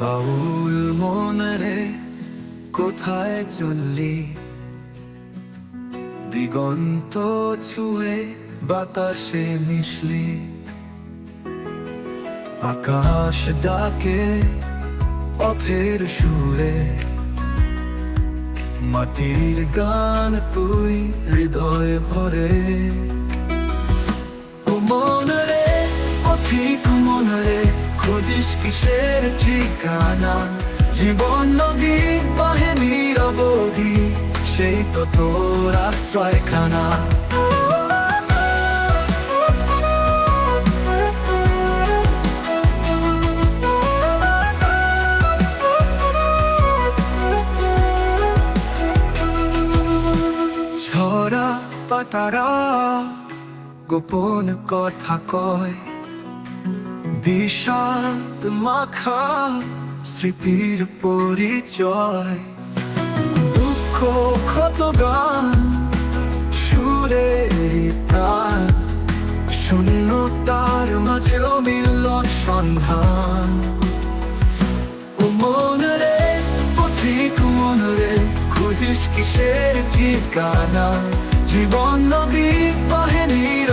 বাউল মনরে কোথায় চললি? দিগন্ত ছুঁয়ে বাতাসে মিশলি। আকাশ ডাকে পথের সুরে। মাটির গান তুই হৃদয় ভরে। খুঁজিস কিসের ঠিকানা? জীবন নদী, বাহে নিরবধি সেই তো তোর আশ্রয়খানা। ঝরা পাতারা গোপন কথা কয়। বিষাদ মাখা স্মৃতির পরিচয়। দুঃখ ক্ষত গান প্রাণ শূন্যতার মাঝেও মিলন সন্ধান। মনরে পথিক মনরে খুঁজিস কিসের ঠিকানা? জীবন নদী বাহে নিরবধি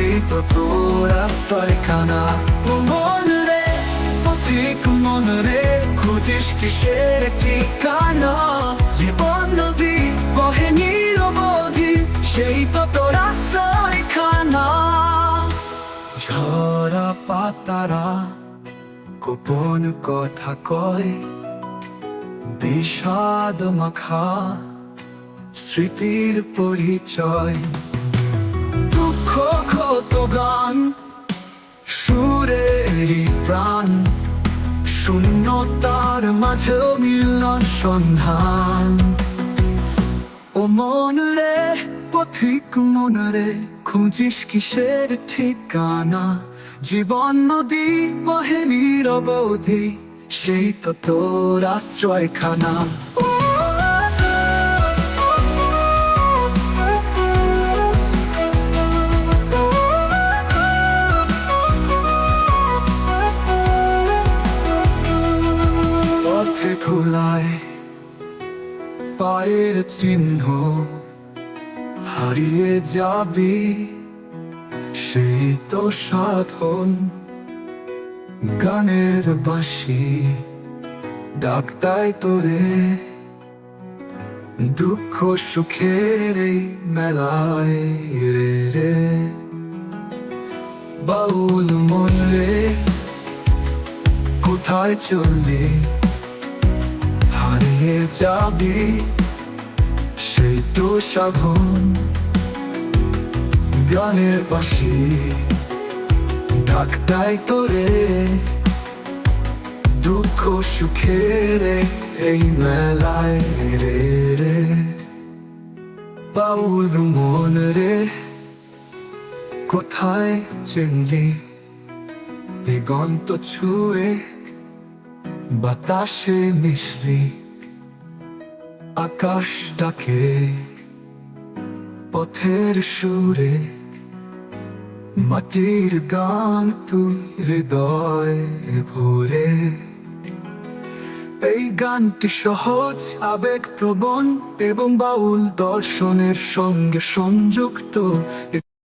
সেই তো তোর আশ্রয়খানা ও মনরে পথিক মনরে খুঁজিস কিসের ঠিকানা জীবন নদী বহে নিরবধি সেই তো তোর আশ্রয়খানা ঝরা পাতারা গোপন কথা কয় বিষাদ মাখা স্মৃতির পরিচয় ক্ষত গান, সুরেরই প্রাণ, শূন্যতার মাঝেও মিলন সন্ধান। ও মন রে, পথিক মন রে, খুঁজিস কিসের ঠিকানা? জীবন নদী, বহে নিরবধি সেই তো তোর আশ্রয়খানা। পথে খোলায় পায়ের চিহ্ন হারিয়ে যাবি, সেই তো সাধন গানের বাসি ডাক্তাই তোরে। দুঃখ সুখের মেলায় রে রে। বাউল মন রে, কোথায় চললি? যাবি সেই তো সাধন। গানের পাশে ডাকতাই তোরে। দুঃখ সুখের এই মেলায় রে রে। বাউল মন রে, কোথায় চিনলি? দিগন্ত ছুঁয়ে বাতাসে মিশলি। আকাশ ডাকে পথের সুরে মাটির গান তুই হৃদয় ভরে। এই গানটি সহজ আবেগ প্রবণ এবং বাউল দর্শনের সঙ্গে সংযুক্ত।